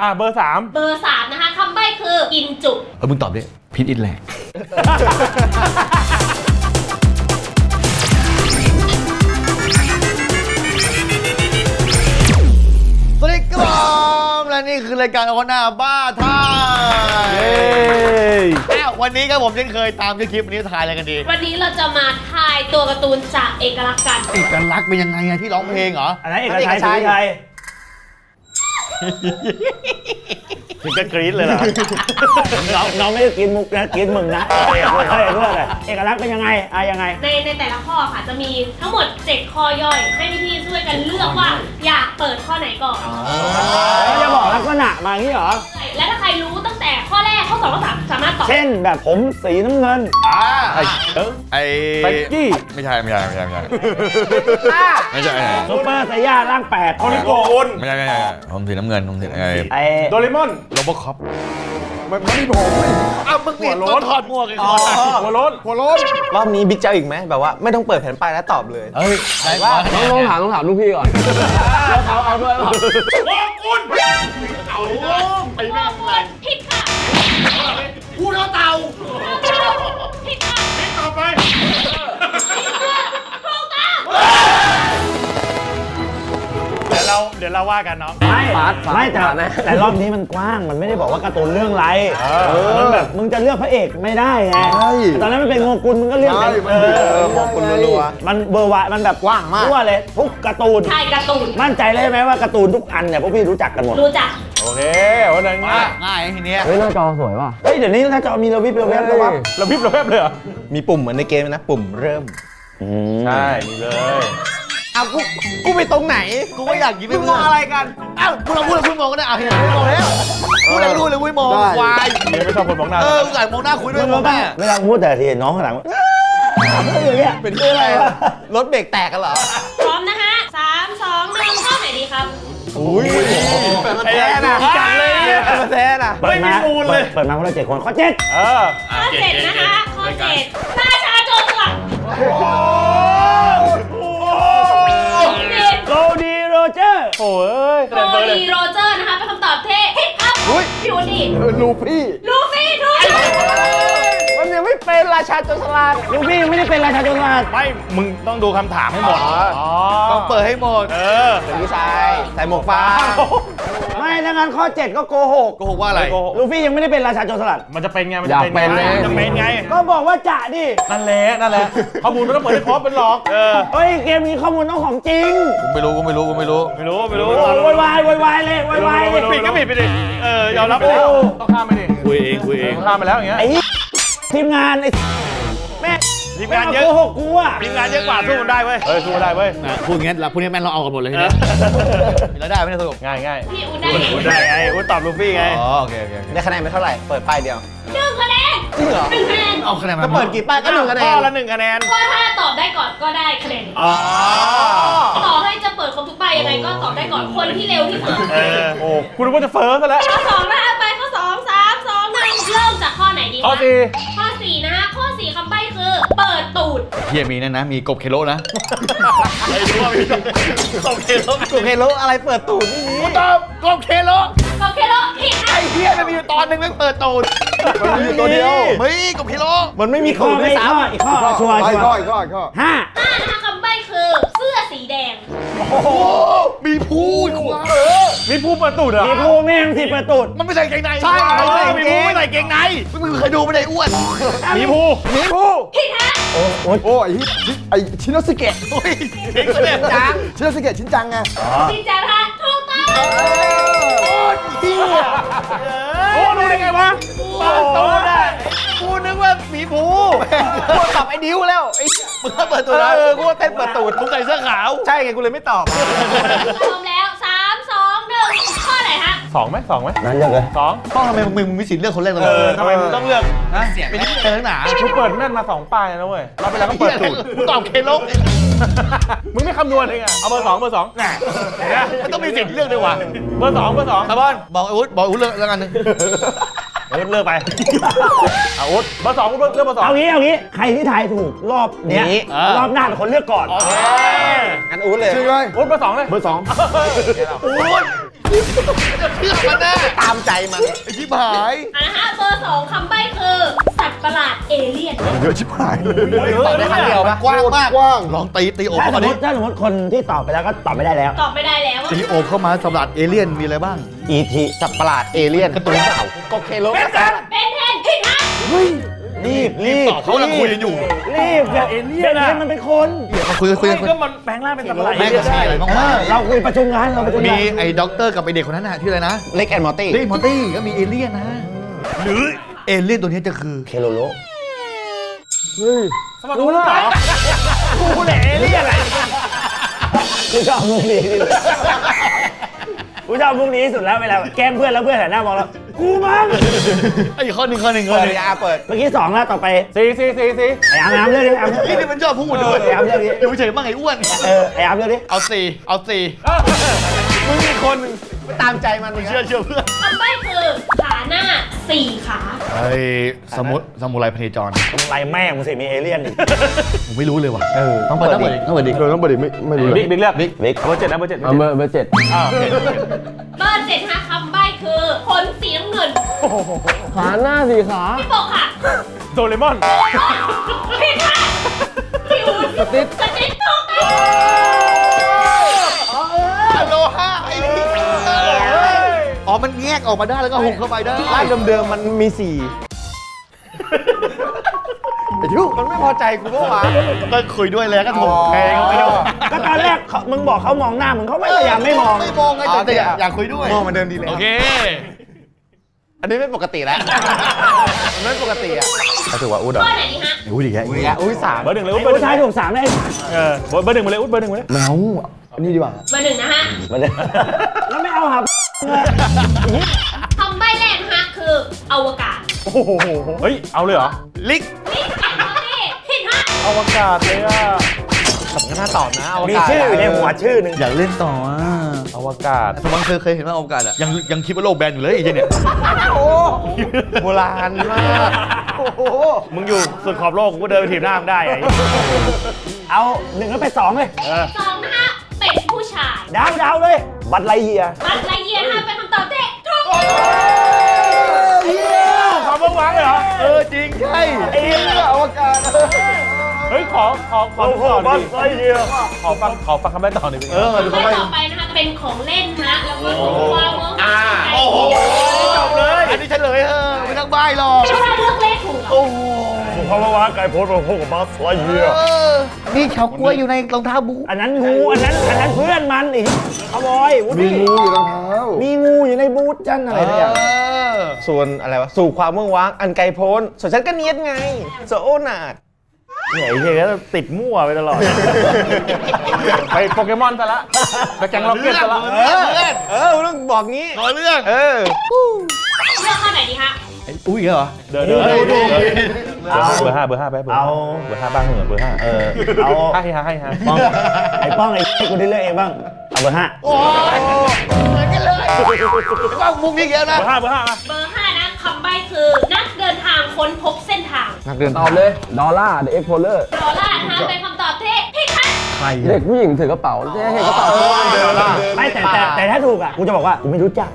อะเบอร์สามเบอร์สามนะคะคำใบ้คือกินจุ เออมึงตอบดิพิษอินแลนด์สวัสดีครับและนี่คือรายการโอนาบ้าท่าเย้อ้าววันนี้ครับผมเช่นเคยตามชื่อคลิปวันนี้ถ่ายอะไรกันดีวันนี้เราจะมาทายตัวการ์ตูนจากเอกลักษณ์กันเอกลักษณ์เป็นยังไงอะที่ร้องเพลงเหรออันนั้นเอกชัยสุริชัย ถึงจะกรี๊ดเลยเหรอน้องน้องไม่ได้กินมุกนะกินมึงนะเอกเอกด้วยเลยเอกลักษณ์เป็นยังไงอะยังไง ในในแต่ละข้อค่ะจะมีทั้งหมด 7 ข้อย่อย ให้พี่ๆช่วยกันเลือกว่าอยากเปิดข้อไหนก่อน แล้วจะบอกลักษณะมาอย่างนี้เหรอ และถ้าใครรู้ตั้งแต่ข้อแรกข้อสองข้อสามสามารถตอบ เช่นแบบผมสีน้ำเงิน อ่า ไอ้เอ้ยไอ้ไปกี้ ไม่ใช่ไม่ใช่ไม่ใช่ไม่ใช่ไม่ใช่ไม่ใช่ซูเปอร์ไซย่าร่างแปดโอริโกอุนไม่ใช่ไม่ใช่ผมสีน้ำเงินผมสีไอ้ไอ้โดเรมอนโรบอคอปมันไม่มีผมอ้าวมึงเปลี่ยนหัวต้โล้นนถอดหมวกไอ้คอ๋อนหัวโล้นหัวโล้นรอบนี้บิ๊กจะเอาอีกไหมแบบว่าไม่ต้องเปิดแผ่นป้ายแล้วตอบเลยเฮ้ยได้ว่าต้องต้องถามต้องถามลูกพี่ก่อนแล้วเขาเอาด้วยเปล่าไอ้แม่งผิดค่ะพูดเอาเต่าผิดค่ะต่อ ไป ถูกต้อง เดี๋ยวเราเดี๋ยวเราว่ากันน้อง ไม่ฟาดฟาดไม่แต่ฟาดนะ แต่รอบนี้มันกว้างมันไม่ได้บอกว่าการ์ตูนเรื่องไรเออเออมันแบบมึงจะเลือกพระเอกไม่ได้ไงใช่ ตอนนั้นมันเป็นโงกุลมึงก็เลือกใช่เป็นมันเออบอกคนรัว มันเบอร์วะมันแบบกว้างมาก ทั่วเลยทุกการ์ตูน ใช่การ์ตูนมั่นใจเลยไหมว่าการ์ตูนทุกอันเนี่ยพวกพี่รู้จักกันหมดรู้จักโอเควันนั้นง่ายง่ายทีเนี้ยเฮ้ยหน้าจอสวยป่ะเฮ้ยเดี๋ยวนี้ถ้าจะมีระวิบระเวบระวับเราพิบเราแวบเลยเหรอมีปุ่มเหมือนในเกมนะ ปุ่มเริ่ม ใช่ มีเลย อ้าวกูกูไปตรงไหนกูก็อยากยิ้มมึงมองอะไรกันอ้าวคุณลองพูดแล้วคุณมองก็ได้อะเห็นไหมมองแล้วพูดแล้วรู้เลยวุ้ยมองได้ควายเมียไม่ชอบคนมองหน้าเออกูอยากมองหน้าคุยด้วยมึงมอรู้งป่ะแม่เวลาพูดแต่ทีน้องข้างหลังอย่างเงี้ยเป็นที่อะไรอะรถเบรกแตกกันเหรอพร้อมนะฮะสามสองหนึ่งข้อไหนดีครับอุ้ยไอ้แย่นะจัดเลยเนี่ยมาแท้น่ะไม่มีมูลเลยเปิดมาคนละเจ็ดคนข้อเจ็ดเออข้อเจ็ดนะคะข้อเจ็ดราชาโจรสลัด อร์โอ้ยคะโรแนนเบอร์เลย ดีโรเจอร์นะคะเป็นคำตอบที่ผิดครับพี่วุฒิลูฟี่ลูฟี่ถูกมันยังไม่เป็นราชาโจรสลัดลูกพี่ยังไม่ได้เป็นราชาโจรสลัดไม่ มึงต้องดูคำถามให้หมด อ๋อต้องเปิดให้หมด เออเป็นผู้ชายใส่หมวกฟ้า ไม่ถ้างั้นข้อเจ็ดก็โกหก โกหกว่าอะไร โกหก ลูฟี่ยังไม่ได้เป็นราชาโจรสลัด มันจะเป็นไง มันอจะยากเป็นไงเป็นเลย มันจะเป็นไง ก็บอกว่าจะดิ นั่นแหละ นั่นแหละ ข้อมูลมันต้องเปิดให้ครบเป็นหลอก เออ เฮ้ย เกมนี้ข้อมูลต้องของจริงกูไม่รู้กูไม่รู้กูไม่รู้ ไม่รู้ ไม่รู้โอ้ยวายวายวายเลยไม่วายรู้วายปิดก็ปิดไปดิ เออ ยอมรับไปดิโอ้ต้องข้ามไปดิคุยเองคุยเองข้ามไปแล้วอย่างเงี้ยไอ้ทีมงานไอ้แม่ ทีมงานเยอะโกหกกูอะทีมงานเยอะกว่าสู้มันได้เว้ยเออสู้มันได้เว้ยพูดงั้นเราพูดงั้นแม่นเราเอากันหมดเลยทีนี้แล้วได้ไหมเนี่ยสรุปง่ายง่ายพี่อุได้อุ้ได้ไงอุ้ตอบลูฟี่ไงอ๋อโอเคโอเคโอเคได้คะแนนไปเท่าไหร่เปิดป้ายเดียวหนึ่งคะแนนจริงเหรอหนึ่งคะแนนเอาคะแนนมาก็เปิดกี่ป้ายก็หนึ่งคะแนข้อนละหนึ่งคะแนนก็ถ้าตอบได้ก่อนก็ได้คะแนนอ๋อต่อให้จะเปิดครบทุกใบยังไงก็ตอบได้ก่อนคนที่เร็วที่สุดเออโอ้คุณนึกว่าจะเฟิร์สซะแล้วข้อสองนะคะไปข้อสองสามสองหนึ่งเริ่มจากข้อไหนดีข้อคะสี่ข้อสี่นะคะ เปิดตูดเฮียมีนั่นนะ มีกบเคโลนะไอ้รู้ว่ามีตบเคโลกูเคยรู้อะไรเปิดตูดไม่มีกูตอบกบเคโลก็เคโลผิดค่ะไอ้เฮียมันมีอยู่ตอนหนึงไม่เปิดตูดมันมีอยู่ตัวเดียวไม่กบเคโลมันไม่มีข้ตูอดด้ไม่วยซ้ข้ออีกข้อชัวร์ชัวร์อีกข้ออีกข้อห้าห้านะคะคำใบ้คือเสื้อสีแดง โอ้โห มีพูดควายเออ มีผู้เปิดตูดเหรอมีผู้แม่งที่เปิดตูดมันไม่ใส่เกงในใช่เอไม่ใส่อเกมีงพูไม่ใส่เกงในมึงเคยดูไม่ได้อ้วน มีผู้มีผู้ผิดฮะโอ้โหโอ้ยไอชิโนสึเกะโอ้ยเด็กแสดงจัจังงชิโนสึเกะชินจังไงจริงจังค่ะถูกต้องเฮียโอ้รู้ได้ไงวะเปิดตูดได้กูนึก ว่าหมีภูกูตอบไอ้ดิวแล้วไอ้มึงก็เปิดตัวเอนะอกูว่าเต้นเปิดตูดมึงใส่เสื้อขาว ใช่ไงกูเลยไม่ตอบ พร้อมแล้วสามสองหนึ่งข้อไหนฮะสองไหมสองไหมนั่นเลือกเลยสองพ่อทำไมมึงมึงมีสิทธิ์เลือกคนแรกตลเออดอทำไมมึงต้องเลือกฮะเป็นที่เป็นทั้งหนากูเปิดแม่นมาสองป้ายนะเว้ยรอบไปแล้วก็เปิดตูดกูตอบเคโลมึงไม่คำนวณเองอะเอาเบอร์สองเบอร์สองน่ะเห็นไหมมันต้องมีสิทธิ์เลือกด้วยว่ะเบอร์สองเบอร์สองคาร์บอนบอกอาวุธบอกอาวุธเลือกแล้วกันหนึงเออเลือกไปเอาอุ๊ดเบอร์สองเลือกเลือกเบอร์สอง เอางี้เอางี้ใครที่ทายถูกรอบเนี้ยนี้รอบหน้าเป็นคนเลือกก่อนโอเคงั้นอู๊ดเลยชื่อไงอุ๊ดเบอร์สองเลยเบอร์สองอาวุธเชื่อมันแน่ตามใจมัน ไอ้ชิบหายอะนะคะเบอร์สองคำใบ้คือ สัตว์ประหลาดเอเลี่ยน เยอะชิบหายเลยตอบได้คำเดียวปะกว้างมากกว้างลองตีตีโอบถ้าเข้าสมามดิมติถ้าสมมติคนที่ตอบไปแล้วก็ตอบไม่ได้แล้ว ตอบไม่ได้แล้วตีโอบเข้ามาสำหรับเอเลี่ยนมีอะไรบ้าง E.T. สัตว์ประหลาดเอเลี่ยนการ์ตูนเปล่าก็เคโลเป็นแทนผิดฮะรีบรีบตอบเขากำลังคุยกันอยู่ รีบเดี๋ยวเอเลี่ยนมันเป็นคนเดี๋ยวเขาคุยกันคุยกันคุยก็มันแปลงร่างเป็นสัตว์ประหลาดแม่งก็ใช่อะไรบ้างเอวะอเราคุยประชุมงานเราประชุมมีงานไอ้ด็อกเตอร์กับไอ้เด็กคนนั้นน่ะที่ออะไรนะเล็กแอนมอร์ตี้เด็กมอร์ตี้ก็มีเอเลี่ยนนะหรือเอเลี่ยนตัวนี้จะคือเคโลโลสมัครรู้เหรอกูแหละเอเลี่ยนอะไรกูชอบมุกนี้ที่สุด กูชอบมุกนี้ที่สุดแล้วเวลาแกล้งเพื่อนแล้วเพื่อนหันหน้ามองเรากูมั้งไอ้ข้อหนึ่งข้อหนึ่งข้อเปิหดนึ่งยาเปิดเมื่อกี้สองแล้วต่อไปสี่สี่สี่สี่ไอ้อามไอ้อามเลือกดิไอ้อามนี่นี่มันชอบพูดด้วยไอ้อามเลือกดิอยู่เฉยบ้างไอ้อ้วน เออไอ้อามเลือกดิเอาสี่เอาสี่มึงมีคน ไม่ตามใจมันอีกเชื่อเชื่อเพื่อนคำใบ้คือขาหน้าสี่ขาไอ้สมุทรสมุไรพเนจรไรแม่งมึงสิมีเอเลี่ยนอีกผมไม่รู้เลยว่ะเออต้องเปิดดิต้องเปิดดิเออต้องเปิดดิไม่ไม่รู้เลยบิ๊กบิ๊กเลือกบิ๊กบิ๊กเบอร์เจ็ดนะเบอร์เจ็ดเอาเบอร์เบอร์เจ็ดอ่าโอเคเบอร์เจ็ดฮะคำใบ้คือคนสีน้ำเงินขาหน้าสี่ขาพี่โปกค่ะโดเรมอนผิดค่ะพี่อู๊ดสติ๊ดสติ๊ดถูกต้อง อ๋อ มันแยกออกมาได้แล้วก็หุบเข้าไปได้ไล่เดิมๆมันมีสี่ไอ้ทิวมันไม่พอใจกูก็วะก็คุยด้วยเลยก็ถูกแพงไปด้วยก็ตอนแรกเขามึงบอกเขามองหน้ามึงเขาไม่พยายามไม่มองไม่มองไงแต่อยากอยากคุยด้วยมองเหมันเดิมดีเลยโอเค อันนี้ไม่ปกติแล้วมันไม่ปกติอะเขาถือว่าอุ้ดข้อไหนดีฮะอุ้ยดีแกอุ้ยอะอุ้ยสามเบอร์หนึ่งเลยไอ้อุ๊ดเบอร์หผู้นึ่งชายถูกสามได้เออเบอร์เบอร์หนึ่งมาเลยอุ๊ดเบอร์หนึ่งมาเลยแมวอั นนี้ดีกว่าเบอร์หนึ่งนะฮะมาเลยแล้วไม่เอาหาคำใบ้แรกนะฮะคืออวกาศโอ้โหเฮ้ย เอาเลยเหรอ ลิกนี่แอนโทนี่ผิดฮะอวกาศเลยอะก็น่าตอบนะมีชื่ออยู่ในหัวชื่อหนึ่งอยากเล่นต่ออะอวกาศสมังเคยเคยเห็นว่าโอกาสอะยังยังคิดว่าโลกแบนอยู่เลยไอ้เจเนี่ยโบราณมากโอ้โหมึงอยู่สุดขอบโลกกูก็เดินไปถีบหน้ามึงได้ไอ้เอาหนึ่งแล้วไปสองเลยสองนะฮะเป็นผู้ชาย ดาวดาวเลย บัตรไลเยียบัตรไลเยียร์ฮะเป็นคำตอบที่ถูกต้องความเมื่อวานเลยเหรอ เออจริงใช่เอ้ยอวกาศเฮ้ยขอขอขอขอบัตรไลเยียขอฟังขอฟังคำแม่ต่อหน่อยเออมาดูข้อเขาไปต่อไปนะคะเป็นของเล่นฮะแล้วก็วางมืออ่าโอ้โหจบเลย อันนี้เฉลยเออไม่ต้องใบ้หรอกถ้าเลือกเลขถูกอะโอ้โหความเมื่อวานไก่โพสต์มาพบกับบัตรไลเยียเออ นี่เฉากล้วยอยู่ในรองเท้าบูอันนั้นงูอันนั้นอันนั้นเพื่อนมันอีกขโมยวุมีฒิงูอยู่รองเท้ามีงูอยู่ในบูธจันอะไรสักอย่างเออส่วนอะไรวะสู่ความเมืองว้างอันไกลโพ้นส่วนฉันก็เนียดไงโซโอนาดเนี่ยไอ้เหี้ยก็ติดมั่วไปตลอด ไปโปเกมอนซะละไปแกงล็อกเก็ตซะละเออเพื่อนเออมึงต้องบอกงี้ขอเรื่องเออเลือกข้อไหนดีฮะไอ้อุ้ยเหรอเดินเดิน เฮ้ยดูเบอร์ห้าเบอร์ห้าไปเบอร์ห้าเอา เบอร์ห้าบ้างเหรอเบอร์ห้าเออเอาให้ฮะให้ฮะป้องไอ้ป้องไอ้ให้กูได้เลือกเองบ้างเอาเบอร์ห้าโอ้ยเหมือนกันเลยว่ามุกนี้เยอะนะเบอร์ห้าเบอร์ห้ามาเบอร์ห้านะคำใบ้คือนักเดินทางค้นพบเส้นทางนักเดินตอบเลย ดอลล่าเด็กเอ็กโพเลอร์ดอลล่านะคะเป็นคำตอบที่ผิดค่ะ ใครเด็กผู้หญิงถือกระเป๋าใช่ไหมเห็นกระเป๋าทุกวันเดินล่ะไม่แต่แต่แต่ถ้าถูกอะกูจะบอกว่ากูไม่รู้จัก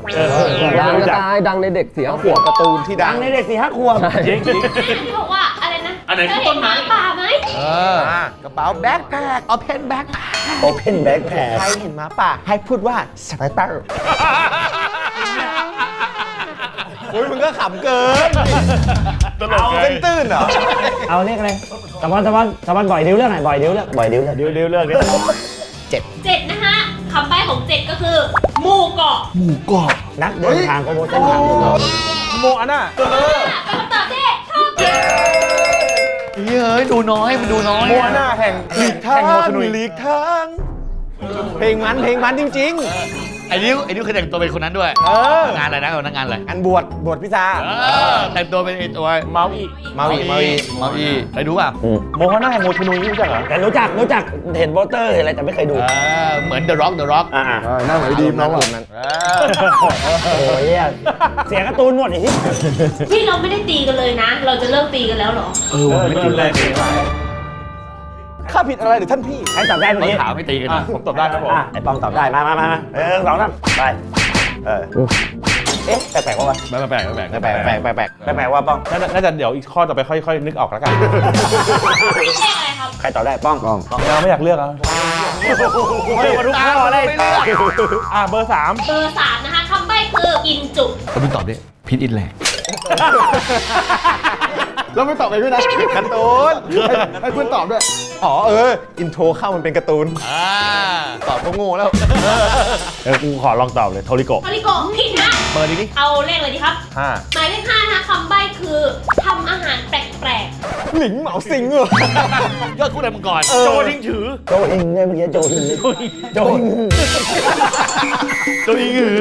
ดังจะตายดังในเด็กเสียงขวบการ์ตูนที่ดัดังงในเด็กสี่ห้าขวบจริงจริงที่บอกว่าอะไรนะอันไหนเคคืยอเห็ต้นนหไม้มาป่าไหมเออกระเป๋าแบ็คแพคเอาเพนแบ็คแพคโอเพนแบ็คแพคใครเห็นหมาป่าให้พูดว่าสไปเตอร์โอ้ยมึงก็ขำเกินตลกเอาไงเป็นตื้นเหรอเอาเรียกอะไรสปอนสปอนสปอนบ่อยดิ้วเรื่องไหนบ่อยดิ้วเรื่องบ่อยดิ้วเรื่องเดี๋ยวเดี๋ยวเลิกเลยเจ็ดนะฮะคำใบ้ของเจ็ดก็คือหมู่เกาะหมูกรอบนักเดินทางก็โมเส้นทางโมอันน่ะเป็นคำตอบที่ถูกต้องเฮ้ยดูน้อยมันดูน้อยโมอันน่ะแห่งหลีกทาแห่งโมงชนุยหลีกทาง เพลงมันเพลงมันจริง ไอ้นิ้วไอ้นิ้วเคยแต่งตัวเป็นคนนั้นด้วยๆเออ งานอะไรนะเอานักงานอะไรอันบวชบวชพิซาเออแต่งตัวเป็นไอ้ตัวเมาอีเมาอีเมาอีเมาอีเคยดูเปล่าโมฮันน่าแห่งโมชนุยรู้จักเหรอแต่รู้จักรู้จักเห็นโปสเตอร์เห็นอะไรแต่ไม่เคยดูเออเหมือน The Rock The Rock อ่าหน้าเหมือนดีมน้องนั้นเออโอ้ยเหี้ยเสียงการ์ตูนหมดอีกทีที่เราไม่ได้ตีกันเลยนะ เราจะเลิกตีกันแล้วเหรอเออว่ะไม่ตีเลย ข้าผิดอะไรหรือท่านพี่ ใครตอบได้เมื่อต้อกี้งถามไม่ตีกันอะนะผมตอบได้ครับผม อะไอ้ปองตอบได้ มามามามาเออสองสามไป เออ เอ๊ะ แปลกๆว่าวะไม่แปลกไม่แปลกแปลกแปลกแปลกแปลกแปลกๆว่าป้อง น่าจะน่าจะเดี๋ยวอีกข้อต่อไปค่อยๆนึกออกแล้วกันเลขอะไรครับใครตอบได้ป้องกล้องเราไม่อยากเลือกอะเฮ้ยมาทุกข้อเลยอะเบอร์สามเบอร์สามนะคะคำใบ้คือกินจุเขาพี่ตอบดิพิษอินแลนด์แล้วไม่ตอบไปด้วยนะการ์ตูนให้เพื่อนตอบด้วย อ๋อเออ อินโทรเข้ามันเป็นการ์ตูน อ่าตอบก็โง่แล้ว เออกูขอลองตอบเลยโทริโกะโทริโกะผิดนะเปิดดิดิเอาเลขเลยดีครับ ห้าหมายเลขห้านะคะคำใบ้คือทำอาหารแปลกหลิงเหมาซิงเหรอยอดคู่ใดมังกรโจทิ้งถือ โจอิงเนี่ยเมื่อกี้โจอิงโจอิงโจทิ้งถือ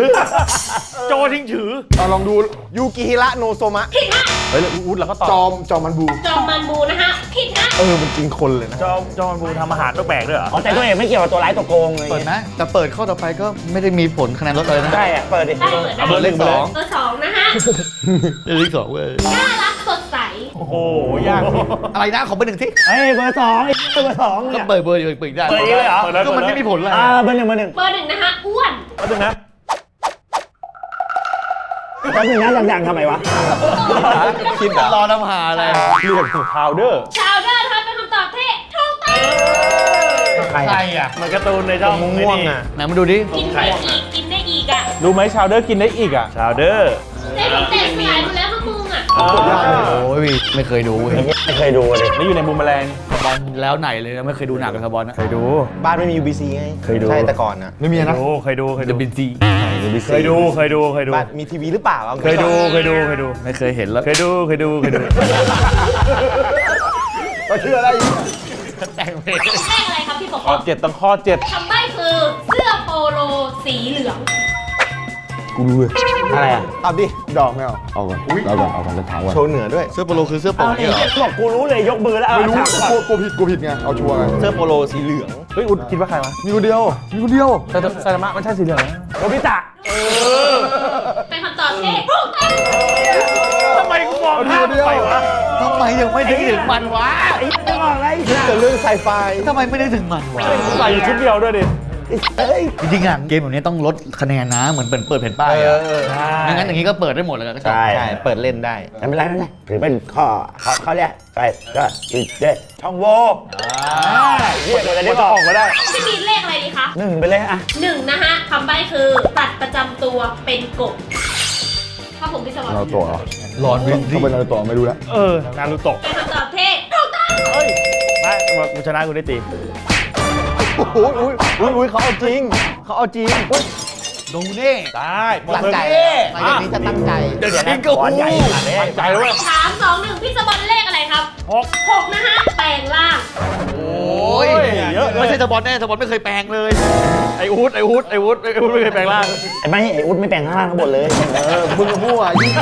โจทิ้งถือ เอาลองดูยูกิฮิระโนโซมะ ๆผิดนะเฮ้ยแล้วอุ๊ดเราก็ตอบจอมจอมมันบู จอมมันบูนะคะผิดนะเออมันกินคนเลยนะ จอมจอมบูทำอาหารแปลกๆด้วยเหรออ๋อแต่ตัวเองไม่เกี่ยวกับตัวร้ายตัวโกงเลยเปิดนะแต่เปิดข้อต่อไปก็ไม่ได้มีผลคะแนนลดเลยนะได้อะเปิดดิได้เปิดได้เอาเบอร์หนึ่งไปเลยเบอร์สองนะคะเรื่องที่สองเว้ยน่ารักสดใสโอ้โหยากอะไรนะขอเบอร์หนึ่งที่เฮ้ยเบอร์สองไอ้เบอร์สองก็เนี่ยเปิดเบอร์เดียวเปิดอีกได้เปิดอีกเลยเหรอปิดเลยก็มันไม่มีผลอะไรอ่าเบอร์หนึ่งเบอร์หนึ่งเบอร์หนึ่งนะคะอ้วนแป๊บนึงนะ แป๊บนึงนะดังๆทำไมวะ คิดรอน้ำหาอะไรเรียกพาวเดอร์ชาวเดอร์นะคะเป็นคำตอบที่ถูกต้องใครใครอะอะมันการ์ตูนในช่องม่วงอะไหนมาดูดิกินได้อีกกินได้อีกอะรู้ไหมชาวเดอร์กินได้อีกอะชาวเดอร์ได้ถึงแตกสลายหมดแล้ว ข้างมึงอะโอ้ยไม่เคยดูเว้ยไม่เคยดูเลยนี่อยู่ในมุมแมลงบอลแล้วไหนเลยนะไม่เคยดูหนังกับสบอลนะเคยดู บ้านไม่มี UBC ไงเคยดู ใช่แต่ก่อนนะไม่มีนะ ดูเคยดูเคยเดดู บินซีเคยดูเคยดูเคยดู บ้านมีทีวีหรือเปล่าอาเคยดูเคยดูเคยดูไม่เคยเห็นแล้วเคยดูเคยดูเคยดูก็เชื่ออะไรอีกแต่งเพลงเลขอะไรครับพี่ปกข้อเจ็ดต้องข้อเจ็ดคำใบ้คือเสื้อโปโลสีเหลือง อะไรอะตอบดิ ดอกไม่เอาเอาก่อนเอาก่อนเอาก่อนแล้วถามก่อนโชว์เหนือด้วย เสื้อโปโลคือเสื้อโปเอาโลเนี่เนี่ยยเหรอบอกกูรู้เลยยกมือแล้วเอาไม่รู้ถามก่อนกูกูผิดกูผิดไง เอาชัวร์ไงเสื้อโปโลสีเหลือง เฮ้ยอุดคิดว่าใครวะมีคนเดียวมีคนเดียวไซตไซตามะมันใช่สีเหลืองนะโนบิตะเป็นคำตอบที่ถูกต้องทำไมกูมองข้ามไปวะทำไมยังไม่นึกถึงมันวะไอ้ไม่บอกอะไรแต่เรื่องไซไฟทำไมไม่นึกถึงมันวะใส่ชุดเดียวด้วยดิ เอ้ยจริงๆอะเกมแบบนี้ต้องลดคะแนนนะเหมือนเปิดเปิดแผ่นป้ายเออะอเออไม่งั้นอย่างนี้ก็เปิดได้หมดเลยก็จบใช่ใช่เปิดเล่นได้ไม่เป็นไรไม่เป็นไรถือเป็นข้อข้อเขาเรียกใช่ก็อีกเด็ช่องโหว่เรียกอะไรได้จะบออกอกมาได้พี่มีเลขอะไรดีคะหนึ่งไปเลยอะหนึ่งนะคะคำใบ้คือตัดประจำตัวเป็นกบถ้าผมพี่สวัสนารูดิ์โตะเหรอหลอนวินเขาเป็นนารูโตะไม่รู้แล้วเออนารูโตะเป็นคำตอบที่ถูกต้องเฮ้ยได้กูชนะกูได้ตีโอ้โหอุ้ยอุ้ยอุ้ยเขาเอาจริง เขาเอาจริงดูเน่ได้ตั้งใจหลังจากนี้จะตั้งใจเดี๋ยวเดี๋ยวจรินะงก็ขอนใหญ่ขนาดนี้ตั้งใจแล้วเว้ยสามสองหนึ่งพี่สบอลเลขอะไรครับหกหกนะคะแปลงร่าง โอ้ยเยอะเลยไม่ใช่สปอนแน่สปอนไม่เคยแปลงเลย ไออูดไออูดไออูดไออูดไม่เคยแปลงร่าง ไอ้ไม่ไอ้อุ๊ดไม่แปลงข้างล่างข้างบนเลยเออมึงกับมั่วยิ่ง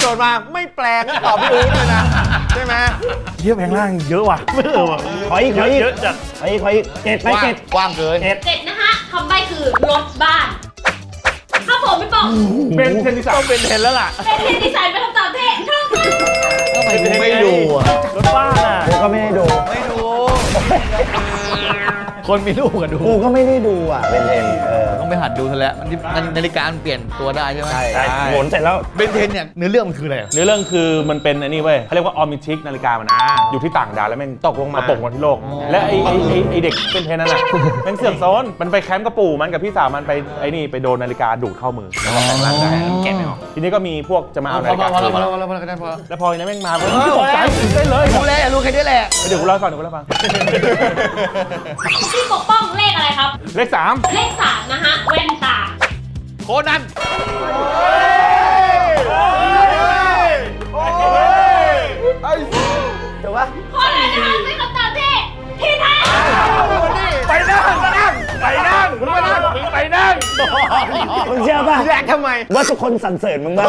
โจทย์มาไม่แปลกตอบพี่อู๊ดเลยนะใช่ไหม เยอะแปลงร่างเยอะว่ะไม่เออว่ะขออีกขออีกเยอะจัดขออีกขออีกเจ็ดไปกว้างเจ็ดกว้างเกินเจ็ดเจ็ดนะคะคำใบ้คือรถบ้านถ้าผมไม่บอกเป็นเทนนิสต้องเป็นเทนแล้วล่ะเป็นเทนนิสัยเป็นคำตอบที่ถูกต้องทำไมกูไม่ดูอะรถบ้านอะกูก็ไม่ได้ดูไม่ดู คนมีลูกอะดูกูก็ไม่ได้ดูอะเป็นเทนเออต้องไปหัดดูซะแล้วมันมันนาฬิกามันเปลี่ยนตัวได้ใช่ไหมใช่หมุนเสร็จแล้วเบนเทนเนี่ยเนื้อเรื่องมันคืออะไรอะเนื้อเรื่องคือมันเป็นอันนี้เว้ยเขาเรียกว่าออมิทิกนาฬิกามันอะอยู่ที่ต่างดาวแล้วแม่งตกลงมาตกลงที่โลก และไอไอไอ้ไอเด็กเป็นเทนนั่นน่ะแม่งเสื่อมโซนมันไปแคมป์กับปู่มันกับพี่สาวมันไปไอ้นี่ไปโดนนาฬิกาดูดเข้ามือแล้วก็แปลงร่างได้แกะไม่ออกทีนี้ก็มีพวกจะมาพอเอานาฬิพกาอพอคืนพอมาพอพอพอพอพอแล้วพอเนี่ยแม่งมาผมตกใจตื่นเต้นเลยรู้แล้วรู้แค่นี้แหละเดี๋ยวกูเล่าให้ฟังเดี๋ยวกูเล่าให้ฟังพี่ปกป้องเลขอะไรครับ เลขสามเลขสามนะคะแว่นตา โคนันถูกปะข้อไหนนะคะเป็นคำตอบที่ผิดค่ะ ไปนั่งไปนั่ง ไปนั่งมึงไปนั่งมึงไปนั่งมึงเชื่อป่ะแยกทำไม ว่าทุกคนสรรเสริญมึงบ้าง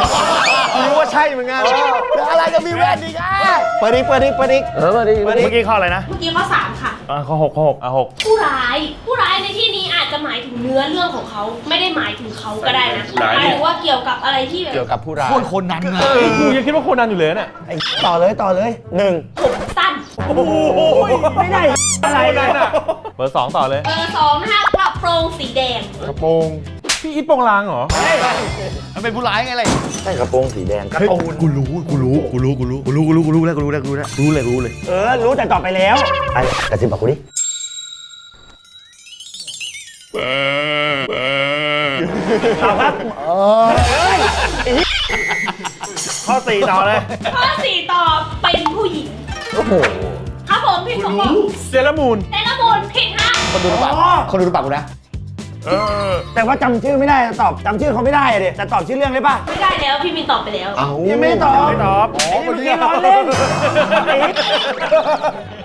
รู้ว่าใช่เหมือนกันแล้วอะไรจะมีแว่นอีกอะเปิดอีกเปิดอีกเปิดอีกเออมาดิเมื่อกี้ข้ออะไรนะ เมื่อกี้ข้อสามค่ะอ่าข้อหกข้อหกอะหกผู้ร้าย ผู้ร้ายในที่นี้อาจจะหมายถึงเนื้อเรื่องของเขาไม่ได้หมายถึงเขาก็ได้นะหมายถึงว่าเกี่ยวกับอะไรที่แบบเกี่ยวกับผู้ร้ายโคตรโคนนั้นอะกูยังคิดว่าโคนันอยู่เลยเนี่ยไอ้ต่อเลยต่อเลยหนึ่งผมสั้นโอ้โหไม่ได้อะไรโคนักันนอะ เบอร์สองต่อเลย เบอร์สองนะคะกระโปรงสีแดง กระโปรงพี่อีทโปงลางเหรอมันเป็นผู้ร้ายไงเลยใช่กระโปรงสีแดงการ์ตูนกูรู้กูรู้กูรู้กูรู้กูรู้กูรู้กูรู้แล้วกูรู้แล้วกูรู้แล้วรู้เลยรู้เลย เออ รู้แต่ตอบไปแล้วไอ้กระซิบบอกกูดิตอบครับข้อสี่ต่อเลย ข้อสี่ตอบเป็นผู้หญิง โอ้โห ครับผมผิดของผมเซเลอร์มูนเซเลอร์มูนผิดฮะคนดูปากอ๋อคนดูปากกูนะแต่ว่าจำชื่อไม่ได้ตอบจำชื่อเขาไม่ได้อะเด็แต่ตอบชื่อเรื่องได้ป่ะไม่ได้แล้วพี่มินตอบไปแล้วยังไม่ได้ตอบไม่ตอบอ๋อเมื่อกี้ล้อเล่น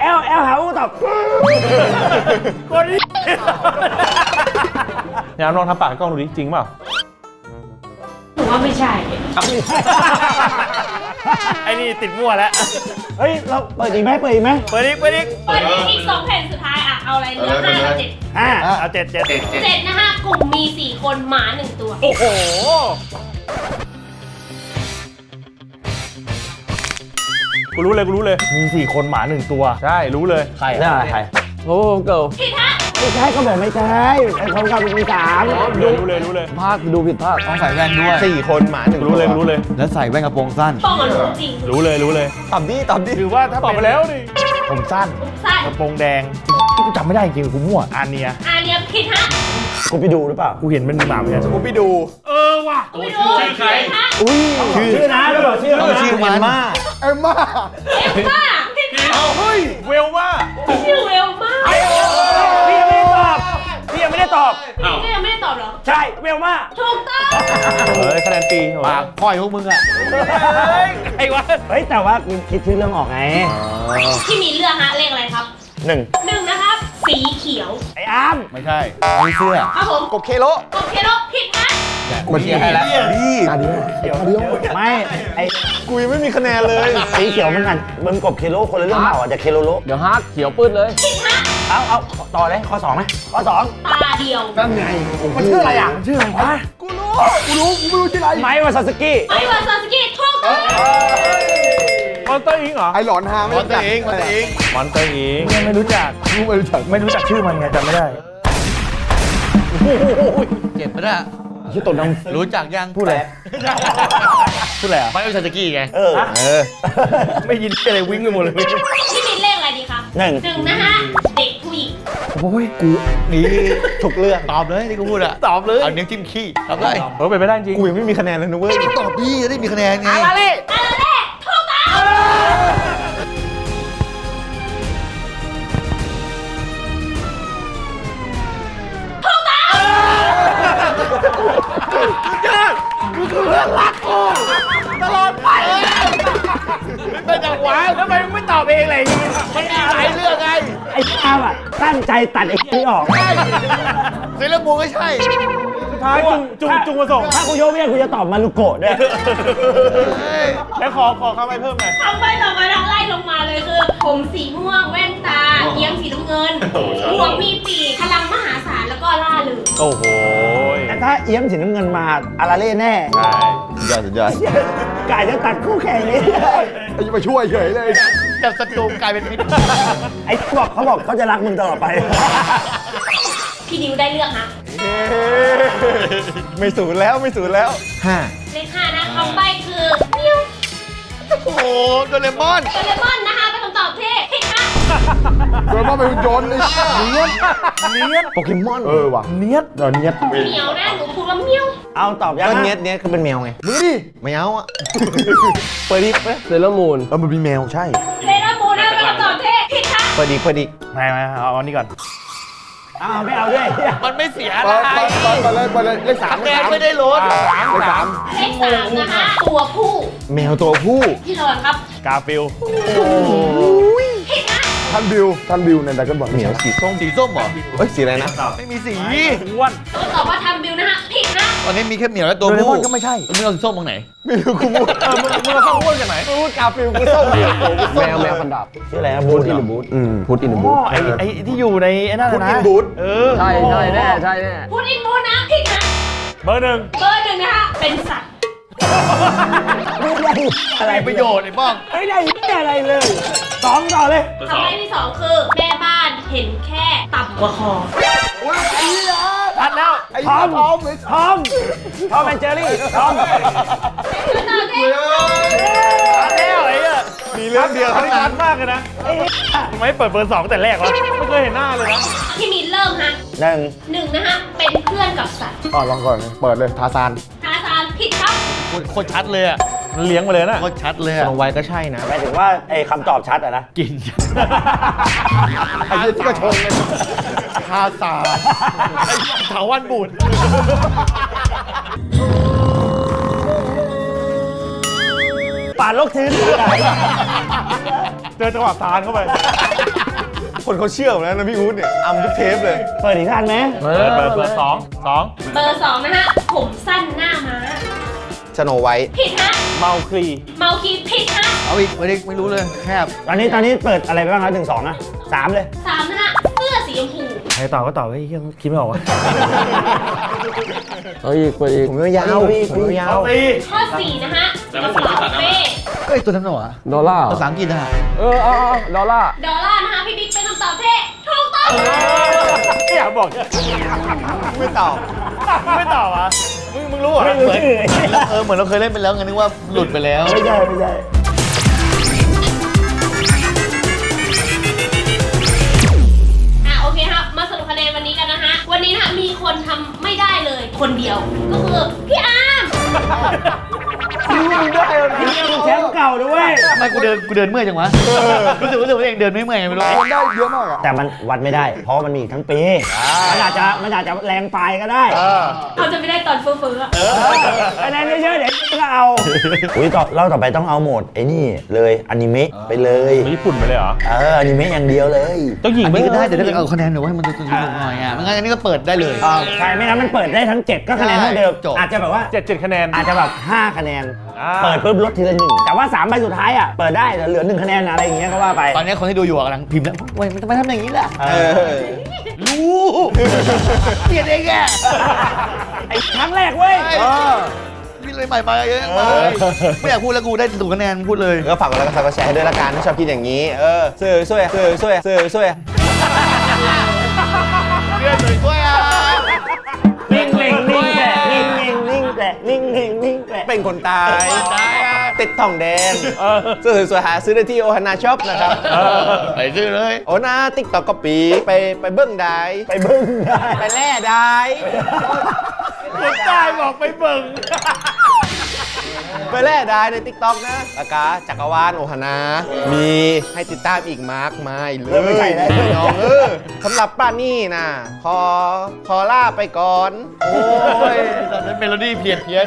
แอลแอลหาอู้ตอบคนนี้เนี่ยลองทำปากให้กล้องดูดิจริงเปล่าหนูว่าไม่ใช่ ไอ้นี่ติดมั่วแล้ว เฮ้ย เราเปิดอีกไหมเปิดอีกไหมเปิดอีกเปิดอีกเปิดอีกสองแผ่นสุดท้ายอะเอาอะไรเหลือห้ากับเจ็ดอ่าเอาเจ็ดเจ็ดเจ็ดนะฮะกลุ่มมีสี่คนหมาหนึ่งตัว โอ้โห กูรู้เลยกูรู้เลย มีสี่คนหมาหนึ่งตัว ใช่ รู้เลย ใครน่าใครโอ้เกิลผิดฮะ ไม่ใช่เขาบอกไม่ใช่ไอ้ของเรามีสามรู้เลยรู้เลยรู้เลยพลาดดูผิดพลาดต้องใส่แว่นด้วยสี่คนหมาหนึ่งรู้เลยรู้เลย แล้วใส่แว่นกระโปรงสั้นป้องกันรู้จริงรู้เลยรู้เลยตอบดิตอบดิถือว่าถ้าตอบไปแล้วดิผมสั้นสั้นกระโปรงแดงกูจำไม่ได้จริงๆกูมั่วอาเนียอาเนียผิดฮะกูไปดูหรือเปล่ากูเห็นมันมีหมาเหมือนกันกูไปดูไม่รู้ผิดฮะอุ้ยชื่อนะแล้วบอกชื่อต้องชื่อมันเอ็มม่าเอลม่าผิดฮะเฮ้ยเวลว่า พี่ยังไม่ได้ตอบพี่ก็ยังไม่ได้ตอบเหรอ ใช่เวลมาถูกต้องเฮ้ยคะแนนตีโอ้ปากพ่อยพวกมึงอะไอ้วะเฮ้ย แต่ว่ากูคิดชื่อเรื่องออกไงพี่มีเลือกฮะเลขอะไรครับหนึ่งหนึ่งนะครับ สีเขียวไอ้อาร์มไม่ใช่ไม่เสื้อครับผมกบเคโลกบเคโลผิดฮะมันเชียร์ให้แล้วนี่ไม่ไอ้กูยังไม่มีคะแนนเลยสีเขียวมันกันมันกบเคโลคนละเรื่องเปล่าอะจะเคโลโลเดี๋ยวฮาร์ดเขียวปื้ดเลยผิดฮะ เอาเอาต่อเลยข้อสองไหมข้อสองตาเดียวมันชื่ออะไรอะชื่ออะไรวะกูรู้กูรู้กูไม่รู้ชื่ออะไรไม้วาซาสกิไอวาซาสกิถูกต้องมอนเตอร์อิงเหรอไอหลอนฮาไม่มันตัวเองมันตัวเองมอนเตอร์อิงยังไม่รู้จักรู้ไม่รู้จักไม่รู้จักชื่อมันไงจำไม่ได้เจ็บปะเนี่ยชื่อตนน้ำรู้จักยังพูดอะไรพูดอะไรอะไม่เอาชาสกี้ไงเออเออไม่ยินอะไรวิ่งไปหมดเลย หนึ่งหนึ่งนะฮะเด็กผู้หญิงโอ้ยกูนี่ถูกเลือกตอบเลยที่กูพูดอะตอบเลยเอานิ้วจิ้มขี้ตอบเลยเออเป็นไปได้จริงกูยังไม่มีคะแนนเลยนะเว้ยตอบดีจะได้มีคะแนนไงอะไรเลขถูกต้องเป็นจังหวะทำไม มึงไม่ตอบเองเลยไม่ได้หลายเรื่องไงไอ้ข้าวอะตั้งใจตัดไอ้นี่ออกเซเลอร์มูนไม่ใช่ สุดท้ายจุงจุงจุงมาส่ง ถ้ากูโยกเนี่ยกูจะตอบมารุโกะด้วยแล้วขอขอคำไปเพิ่มหน่อยทำไปต่อมาไล่ลงมาเลยคือ ผมสีม่วงแว่นตาเอี้ยมสีน้ำเงินหมวกมีปีกพลังมหาศาลแล้วก็ล่าเริงโอ้โหแต่ถ้าเอี้ยมสีน้ำเงินมาอาราเล่แน่ใช่สุดยอดสุดยอดกายจะตัดคู่แข่งนี้จะมาช่วยเฉยเลย จับศัตรูกลายเป็นมิตรไอ้บอกเขาบอกเขาจะรักมึงตลอดไป พี่ดิวได้เลือกฮะไม่สูญแล้วไม่สูญแล้ว ห้าเลขห้านะคำใบ้คือมิวโอ้โหโดเรมอน โดเรมอน โดเรมอนเป็นหุ่นยนต์เลยเนียนเนียนโปเกมอนเออว่ะเนียดเดี๋ยวเนียดเหมียวนะหนูพูดว่ามิวเอาตอบยังก็นะเนียนเนียนก็เป็นแมวไงมึงดิไม่เอาอะเปิดดิเปิดเซเลอร์มูนเออมันเป็นแมวใช่เซรามูนะเป็นคำตอบที่ผิดฮะเปิดดิเปิดดิไม่ไม่เอาอันนี้ก่อนอ้าวไม่เอาด้วย มันไม่เสียเปิดเปิดเปิดเลยเปิดเลยเลขสามคะแนนไม่ได้ลดเลขสามเลขสามนะคะ ตัวผู้ แมวตัวผู้ พี่รอนครับ กาฟิลผิดนะ ท่านบิวท่านบิวในดักกันบอกเหมียวสีส้มสีส้มเหรอเอ้ยสีอะไรนะไม่มีสีอ้วนตัวตอบว่าทำบิวนะฮะผิดนะตอนนี้มีแค่เหมียวและตัวโดเรผู้มอนก็ไม่ใช่มึงเอาสีส้มตรงไหนไม่รู้กูพูดเออมึงมึงเอาข้าวอ้วนจากไหนพูดกาฟิลกูส้มแมวแมวพันดาบชื่ออะไรนะบูบูธธอินเหรเดอบูธพุทอินเดอ๋บูอธไอ้ไอ้ที่อยู่ในไอ้นั่นพูดนะอินบูธเออใช่ใช่แน่ใช่แน่พูดอินบูนะผิดนะเบอร์หนึ่งเบอร์หนึ่งนะคะเป็นสัตว์ ไม่ได้อะไรประโยชน์ไอ้บ้องไม่ได้ไม่ได้อะไรเลยสองต่อเลยคำใบ้ที่สองคือแม่บ้านเห็นแค่ต่ำกว่าคอโอ้ยไอ้เหี้ยชัดแล้วไอ้ทอมทอมเลยทอมทอมแอนเจอรี่ทอมคือตอนนี้แล้วไอ้เนี่ยมีเรื่องเดียวที่ชัดมากเลยนะทำไมเปิดเบอร์สองแต่แรกวะไม่เคยเห็นหน้าเลยนะพี่มินเริ่มฮะหนึ่งหนึ่งนะฮะเป็นเพื่อนกับสัตว์อ๋อลองก่อนเปิดเลยทาซานทาซานผิ ดครับโคตรชัดเลยอะมันเลี้ยงมาเลยนะโคตรชัดเลยสอะโนไวท์ก็ใช่นะ หมายถึงว่าไอ้คำตอบชัดอะนะ กิน ไอ้เหี้ยที่กระชงเลยทาซานไอ้เถาวันบูดป่านลกชื้นเจอจังหวะซานเข้าไป คนเขาเชื่อผมแล้วนะพี่อู๊ดเนี่ยอัมทุกเทปเลย เปิดอีกท่านไหมเอเปิอดเปิดเบอร์สองสองเบอร์สองนะฮะ ผมสั้นหน้าม้า สโนไวท์ผิดฮะ เมาคลีเมาคีผิดฮะเอาอีกไม่ได้ไม่รู้เลยแคบตอนนี้ตอนนี้เปิดอะไรไปบ้างครับหนึ่งสองอะสามเลย สามนะฮะเสื้อสีชมพูใครตอบก็ตอบไอ้เหี้ยคิดไม่ออกวะ เอาอีกเปิดอีกผมยาวๆผมยาวข้อสี่นะฮะกระเป๋าเป้เอ้ยตัวนั้นเหรอวะดอลลาร์เหรภาษาออังกฤษอะเออเอาเอาดอลลาร์ดอลลาร์นะฮะพี่บิ๊กเป็นคำตอบที่ถูกต้อง ไม่อยากบอกเนี่ยไม่ตอบ ไม่ตอบอะ มึงมึงรู้เหรอไม่รู้ชื่อเออเหมือนเราเคยเล่นไปแล้วไงนึกว่าหลุดไปแล้ว ไม่ใช่ไม่ใช่อะโอเคครับ มาสรุปคะแนนวันนี้กันนะฮะ วันนี้นะฮะมีคนทำไม่ได้เลยคนเดียว ก็คือาด้วยทำไมกูเดินกูเดินเมื่อยจังวะรู้สึกรู้สึกว่าตัวเองเดินไม่เมื่อยไงไม่รู้คนได้เยอะมากอะแต่มันวัดไม่ได้ เพราะมันมีอีกทั้งปีมันอาจจะมันอาจจะแรงปลายก็ได้เขาจะไม่ได้ตอนเฟ้อๆอะคะแนนเยอะๆเดี๋ยวก็เอาอุ้ยต่อเราต่อไปต้องเอาโหมดไอ้นี่เลยอนิเมะไปเลยไปญี่ปุ่นไปเลยเหรอเอออนิเมะอย่างเดียวเลยเจ้าหญิงอันไม่นี้ก็ได้แต่ถ้าเกิดเอาคะแนนหรือว่าให้มันดูสนุกหน่อยอะไม่งั้นอันนี้ก็เปิดได้เลยใช่ไม่งั้นมันเปิดได้ทั้ง 7 ก็คะแนนเท่าเดิมจบอาจจะแบบว่าเจ็ดเจ็ดคะแนนอาจจะแบบ5คะแนน อ่า เปิดปุ๊บลดทีละหนึ่งแต่ว่า3ใบสุดท้ายอะเปิดได้แต่เหลือ1คะแนนอะไรอย่างเงี้ยก็ว่าไปตอนนี้คนที่ดูอยู่อะกำลังพิมพ์แล้วเว้ยมันทำไมทำอย่างนี้ล่ะเอเอออรู้เปลี่ยนเองแกไอ้ครั้งแรกเว้ยพี่เลยใหม่มาเยอะมากไม่อยากพูดแล้วกูได้ถูกคะแนนพูดเลย ก็ฝากกดไลค์กดซับกดแชร์ให้ด้วยละกันถ้าชอบคิดอย่างนี้ เออเสื้อช่วยเสื้อช่วยเสื้อช่วยเพื่อนเลยด้วยอะนิ่งนิ่งนิ่งแต่นิ่งนิ่ง นิ่งแต่นิ่งนิ่งนิ่งแต่เป็นคนตายตายอะติดทองแดงเสื้อสวยๆหาซื้อได้ที่โอฮานาช็อปนะครับไปซื้อเลยโอนาติ๊กต็อกก็ปีไปไปเบิ้งได้ไปบึ้งได้ไปแล่ได้คนใต้บอกไปเบิ่ง ไปแล่ได้ในติ๊กต็อกนะแล้วก็จักรวาลโอฮานา มีให้ติดตามอีกมากมายเลยพี่น้องเออสำหรับป้านี่นะขอขอล่าไปก่อน โอ้ยตอนนั้นเมโลดี้เพี้ยนเพี้ยน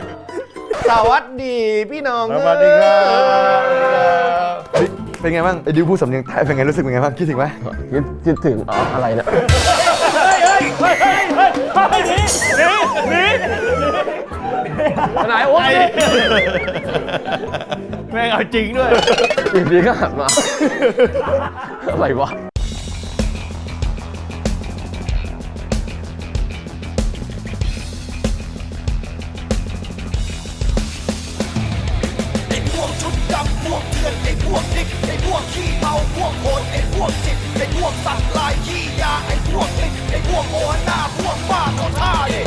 สวัสดีพี่น้องสวัสดีครับเฮ้ยเป็นไงบ้างไอ้ดิวพูดสำเนียงใต้เป็นไงรู้สึกเป็นไงบ้างคิดถึงไหมคิดคิดถึงอ๋ออะไรเนี่ย ไหนโอ๊ยแม่งเอาจริงด้วยอยู่ดีก็หันมาอะไรวะไอ้พวกชุดดำพวกเถื่อนไอ้พวกดิกไอ้พวกขี้เมาพวกโหดไอ้พวกจิตไอ้พวกสัตว์ลายขี้ยาไอ้พวกลิกไอ้พวกโอหน้าพวกบ้าก็ท่าดิ